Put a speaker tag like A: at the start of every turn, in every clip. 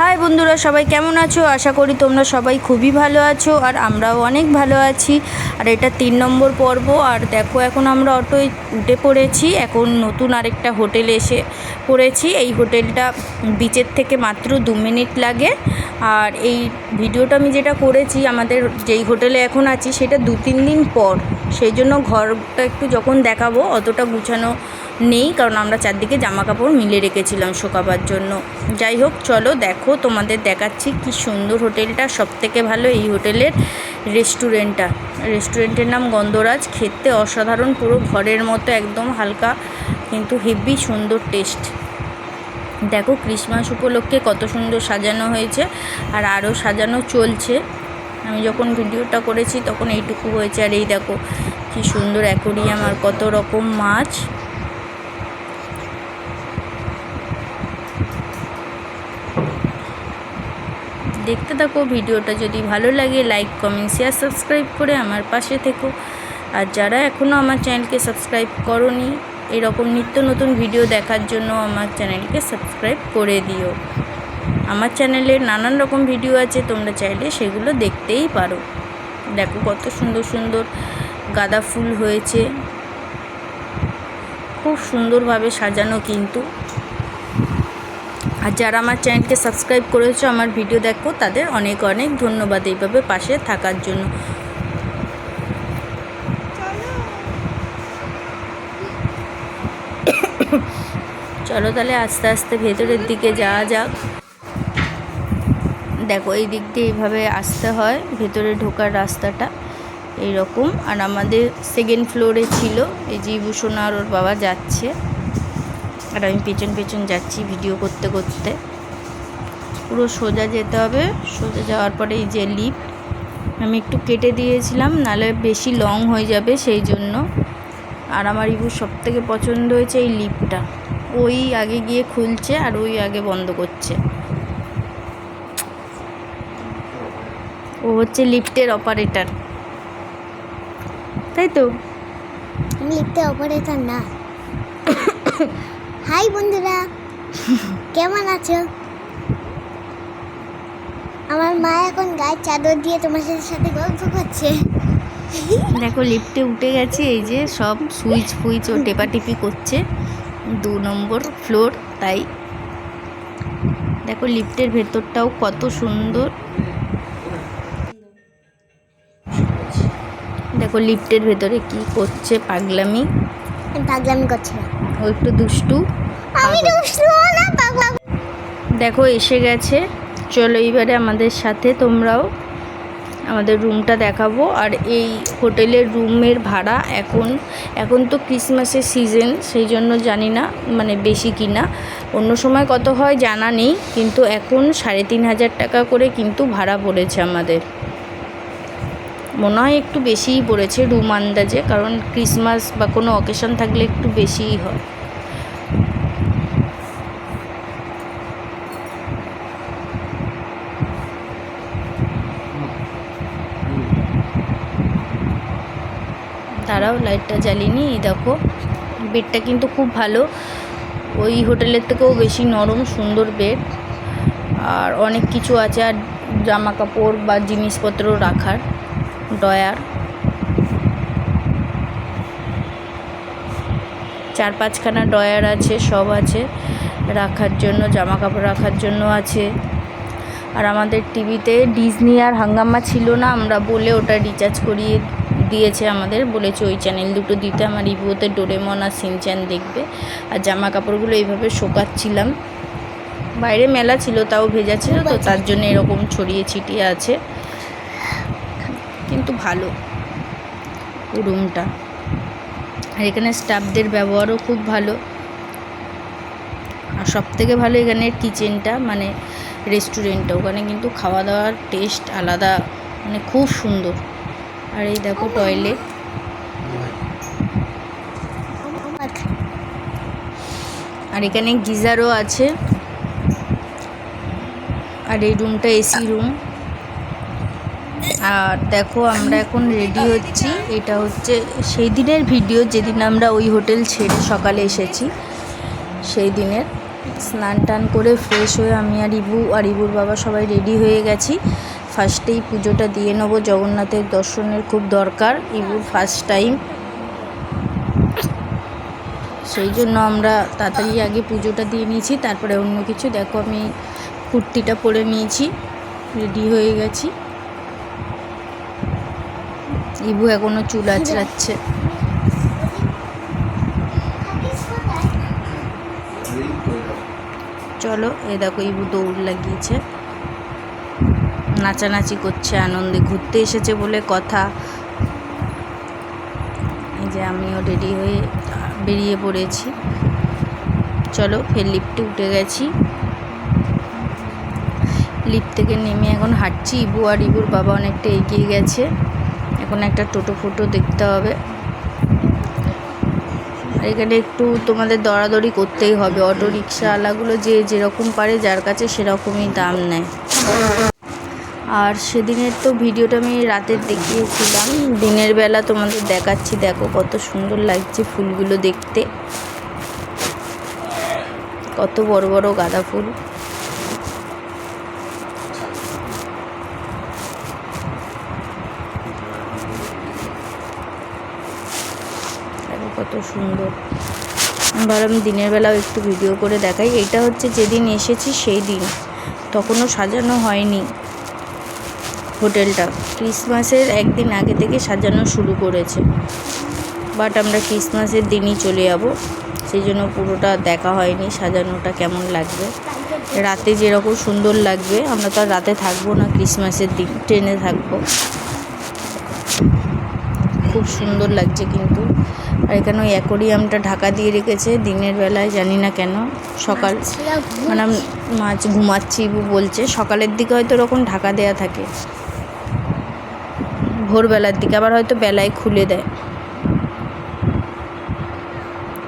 A: High বন্ধুরা, সবাই কেমন আছো? আশা করি তোমরা সবাই খুবই ভালো আছো আর আমরাও অনেক ভালো আছি। আর এটা তিন নম্বর পর্ব, আর দেখো এখন আমরা অটোয় উঠে পড়েছি। এখন নতুন আরেকটা হোটেলে এসে পড়েছি। এই হোটেলটা বিচের থেকে মাত্র দু মিনিট লাগে। আর এই ভিডিওটা আমি যেটা করেছি, আমাদের যেই হোটেলে এখন আছি, সেটা দু তিন দিন পর। সেই জন্য ঘরটা একটু যখন দেখাবো, অতটা গুছানো নেই, কারণ আমরা চারদিকে জামা কাপড় মিলে রেখেছিলাম শোকাবার জন্য। যাই হোক, চলো দেখো, তোমাদের দেখাচ্ছি কি সুন্দর হোটেলটা। সব থেকে ভালো এই হোটেলের রেস্টুরেন্টটা। রেস্টুরেন্টের নাম গন্ধরাজ। খেতে অসাধারণ, পুরো ঘরের মতো, একদম হালকা, কিন্তু হেভি সুন্দর টেস্ট। দেখো ক্রিসমাস উপলক্ষে কত সুন্দর সাজানো হয়েছে, আর আরও সাজানো চলছে। আমি যখন ভিডিওটা করেছি, তখন এইটুকু হয়েছে। আর এই দেখো, কি সুন্দর অ্যাকোরিয়াম আর কত রকম মাছ। দেখতে থাকো, ভিডিওটা যদি ভালো লাগে লাইক কমেন্ট শেয়ার সাবস্ক্রাইব করে আমার পাশে থেকো। আর যারা এখনও আমার চ্যানেলকে সাবস্ক্রাইব করনি, এরকম নিত্য নতুন ভিডিও দেখার জন্য আমার চ্যানেলকে সাবস্ক্রাইব করে দিও। আমার চ্যানেলে নানান রকম ভিডিও আছে, তোমরা চাইলে সেগুলো দেখতেই পারো। দেখো কত সুন্দর সুন্দর গাঁদা ফুল হয়েছে। খুব সুন্দরভাবে সাজানো কিন্তু। আর যারা আমার চ্যানেলকে সাবস্ক্রাইব করেছ আমার ভিডিও দেখো, তাদের অনেক অনেক ধন্যবাদ এইভাবে পাশে থাকার জন্য। চলো তাহলে আস্তে আস্তে ভেতরের দিকে যাওয়া যাক। দেখো, এই দিক দিয়ে এইভাবে আসতে হয়, ভেতরে ঢোকার রাস্তাটা এই রকম আর আমাদের সেকেন্ড ফ্লোরে ছিল, এই যে ভূষণ আর ওর বাবা যাচ্ছে। আর আমি পেছন পেছন যাচ্ছি ভিডিও করতে করতে। পুরো সোজা যেতে হবে। সোজা যাওয়ার পরে এই যে লিফট আমি একটু কেটে দিয়েছিলাম নাহলে বেশি লং হয়ে যাবে সেই জন্য। আর আমার ইবু সব থেকে পছন্দ হয়েছে এই লিফটটা ওই আগে গিয়ে খুলছে আর ওই আগে বন্ধ করছে। ও হচ্ছে লিফটের অপারেটর তাই তো?
B: আমি লিখতে অপারেটর না। হাই বন্ধুরা কেমন আছো? আমার মা এখন গায়ের চাদর দিয়ে তোমার সাথে সাথে গল্প করছে।
A: দেখো লিফটে উঠে গেছে এই যে সব সুইচ ফুইচ ও টেপাটিপি করছে। দু নম্বর ফ্লোর তাই। দেখো লিফটের ভেতরটাও কত সুন্দর। দেখো লিফটের ভেতরে কি করছে পাগলামি।
B: পাগলামি করছি।
A: ও একটু দুষ্টু। দেখো, এসে গেছে। চলো এইবারে আমাদের সাথে তোমরাও আমাদের রুমটা দেখাবো। আর এই হোটেলের রুমের ভাড়া এখন এখন তো ক্রিসমাসের সিজন সেই জন্য জানি না মানে বেশি কিনা। অন্য সময় কত হয় জানা নেই, কিন্তু এখন সাড়ে তিন হাজার টাকা করে কিন্তু ভাড়া পড়েছে আমাদের। মনে হয় একটু বেশিই পড়েছে রুম আন্দাজে, কারণ ক্রিসমাস বা কোনো অকেশন থাকলে একটু বেশিই হয়। তারাও লাইটটা জ্বালিনি এই দেখো। বেডটা কিন্তু খুব ভালো। ওই হোটেলের থেকেও বেশি নরম, সুন্দর বেড। আর অনেক কিছু আছে, আর জামা কাপড় বা জিনিসপত্র রাখার ডয়ার চার পাঁচখানা ডয়ার আছে, সব আছে। রাখার জন্য জামা কাপড় রাখার জন্য আছে। আর আমাদের টিভিতে ডিজনি আর হাঙ্গামা ছিল না, আমরা বলে ওটা রিচার্জ করিয়ে দিয়েছে আমাদের, বলেছে ওই চ্যানেল দুটো দিতে। আমার ইভোতে ডোরেমন আর সিনচ্যান দেখবে। আর জামা কাপড়গুলো এইভাবে শোকাচ্ছিলাম। বাইরে মেলা ছিল, তাও ভেজা ছিল, তো তার জন্য এরকম ছড়িয়ে ছিটিয়ে আছে। কিন্তু ভালো রুমটা আর এখানে স্টাফদের ব্যবহারও খুব ভালো। আর সব থেকে ভালো এখানের কিচেনটা মানে রেস্টুরেন্টটা ওখানে কিন্তু খাওয়া দাওয়ার টেস্ট আলাদা মানে খুব সুন্দর। আর এই দেখো টয়লেট আর এখানে গিজারও আছে। আর এই রুমটা এসি রুম আর দেখো আমরা এখন রেডি হচ্ছি। এটা হচ্ছে সেই দিনের ভিডিও যেদিন আমরা ওই হোটেল ছেড়ে সকালে এসেছি। সেই দিনের। স্নান টান করে ফ্রেশ হয়ে আমি আর ইবু, আর ইবুর বাবা সবাই রেডি হয়ে গেছি। ফার্স্টেই পুজোটা দিয়ে নেব। জগন্নাথের দর্শনের খুব দরকার ইবুর ফার্স্ট টাইম সেই জন্য আমরা তাড়াতাড়ি আগে পুজোটা দিয়ে নিয়েছি, তারপরে অন্য কিছু। দেখো আমি কুর্তিটা পরে নিয়েছি রেডি হয়ে গেছি। ইবু এখনও চুল আঁচড়াচ্ছে। চলো, এ দেখো ইবু দৌড় লাগিয়েছে। নাচানাচি করছে, আনন্দে ঘুরতে এসেছে বলে কথা। এই যে আমিও রেডি হয়ে বেরিয়ে পড়েছি। চলো ফের লিফটে উঠে গেছি। লিফট থেকে নেমে এখন হাঁটছি। ইবু আর ইবুর বাবা অনেকটা এগিয়ে গেছে। এখন একটা টোটো ফোটো দেখতে হবে। এখানে একটু তোমাদের দরাদরি করতেই হবে। অটো রিক্সাওয়ালাগুলো যে যেরকম পারে, যার কাছে সেরকমই দাম নেয়। আর সেদিনের তো ভিডিওটা আমি রাতের দেখিয়েছিলাম। দিনের বেলা তোমাদের দেখাচ্ছি, দেখো কত সুন্দর লাগছে ফুলগুলো দেখতে। কত বড় বড় গাঁদা ফুল। কত সুন্দর। আমি ভাবলাম দিনের বেলাও একটু ভিডিও করে দেখাই। এটা হচ্ছে যেদিন এসেছি সেই দিন। তখনও সাজানো হয়নি। হোটেলটা। ক্রিসমাসের একদিন আগে থেকে সাজানো শুরু করেছে। বাট আমরা ক্রিসমাসের দিনই চলে যাব। সেই জন্য পুরোটা দেখা হয়নি, সাজানোটা কেমন লাগবে। রাতে যেরকম সুন্দর লাগবে, আমরা তো আর রাতে থাকব না, ক্রিসমাসের দিন, ট্রেনে থাকব। খুব সুন্দর লাগছে কিন্তু। আর এখানে ওই অ্যাকোরিয়ামটা ঢাকা দিয়ে রেখেছে, দিনের বেলায়, জানি না কেন। সকাল মানে মাছ ঘুমাচ্ছি বলছে, সকালের দিকে হয়তো ওরকম ঢাকা দেয়া থাকে। ভোরবেলার দিকে, আবার হয়তো বেলায় খুলে দেয়।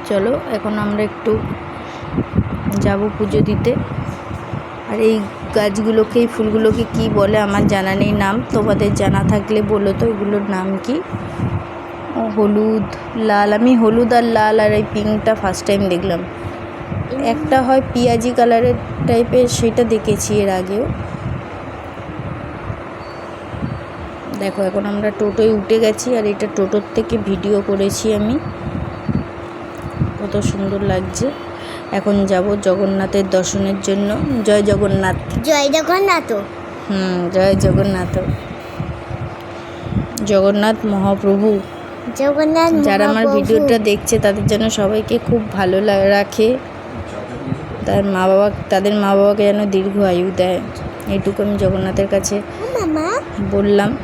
A: চলো, এখন আমরা একটু যাব পুজো দিতে। আর এই গাছগুলোকে, এই ফুলগুলোকে কি বলে আমার জানা নেই নাম। তোমাদের জানা থাকলে বলো তো, এগুলোর নাম কি? হলুদ, লাল। আমি হলুদ আর লাল আর এই পিঙ্কটা ফার্স্ট টাইম দেখলাম। একটা হয় পিঁয়াজি কালারের টাইপের সেটা দেখেছি এর আগেও। দেখো এখন আমরা টোটোয় উঠে গেছি আর এটা টোটোর থেকে ভিডিও করেছি আমি। কত সুন্দর লাগছে। এখন যাব জগন্নাথের দর্শনের জন্য। জয় জগন্নাথ।
B: জয় জগন্নাথ।
A: হুম জয় জগন্নাথ। জগন্নাথ মহাপ্রভু।
B: জগন্নাথ
A: যারা আমার ভিডিওটা দেখছে তাদের যেন সবাইকে খুব ভালো রাখে। তার মা বাবা তাদের মা বাবাকে যেন দীর্ঘ আয়ু দেয়। এইটুকু আমি জগন্নাথের কাছে
B: মামা।
A: বললাম।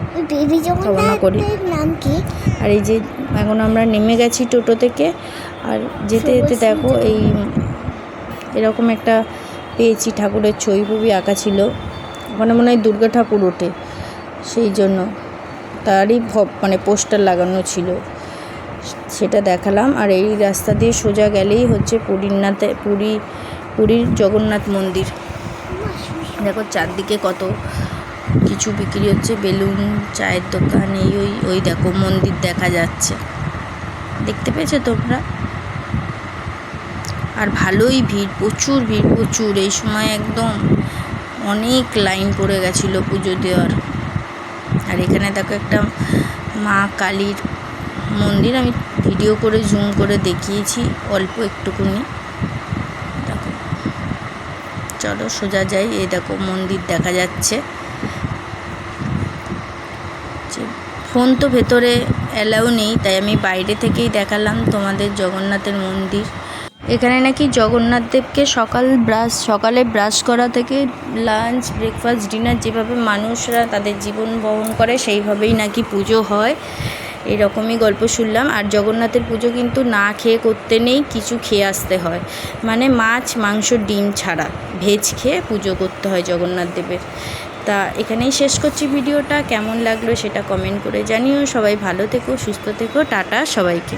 A: কামনা করি।
B: নাম কি?
A: আর এই যে এখন আমরা নেমে গেছি টোটো থেকে। আর যেতে যেতে দেখো এই এরকম একটা পেয়েছি ঠাকুরের ছবি ফবি আঁকা ছিল। ওখানে মনে হয় দুর্গা ঠাকুর ওঠে। সেই জন্য তারই ভ- মানে পোস্টার লাগানো ছিল। সেটা দেখালাম। আর এই রাস্তা দিয়ে সোজা গেলেই হচ্ছে পুরীনাথে পুরী পুরীর জগন্নাথ মন্দির। দেখো চারদিকে কত কিছু বিক্রি হচ্ছে, বেলুন, চায়ের দোকান, এই, ওই ওই দেখো মন্দির দেখা যাচ্ছে। দেখতে পেয়েছ তোমরা? আর ভালোই ভিড়, প্রচুর ভিড়, প্রচুর। এই সময় একদম অনেক লাইন পড়ে গেছিল পুজো দেওয়ার। আর এখানে দেখো একটা মা কালীর মন্দির, আমি ভিডিও করে, জুম করে দেখিয়েছি, অল্প একটুকুনি। দেখো। চলো সোজা যাই, এই দেখো মন্দির দেখা যাচ্ছে যে ফোন তো ভেতরে অ্যালাউ নেই, তাই আমি বাইরে থেকেই দেখালাম তোমাদের জগন্নাথের মন্দির। এখানে নাকি জগন্নাথ দেবকে সকাল ব্রাশ সকালে ব্রাশ করা থেকে লাঞ্চ ব্রেকফাস্ট ডিনার যেভাবে মানুষরা তাদের জীবন বহন করে, সেইভাবেই নাকি পুজো হয়। এরকমই গল্প শুনলাম। আর জগন্নাথের পুজো কিন্তু না খেয়ে করতে নেই, কিছু খেয়ে আসতে হয়। মানে মাছ, মাংস, ডিম ছাড়া ভেজ খেয়ে পুজো করতে হয় জগন্নাথ দেবের। তা এখানেই শেষ করছি ভিডিওটা। কেমন লাগল সেটা কমেন্ট করে জানিও। সবাই ভালো থেকো, সুস্থ থেকো। টাটা সবাইকে।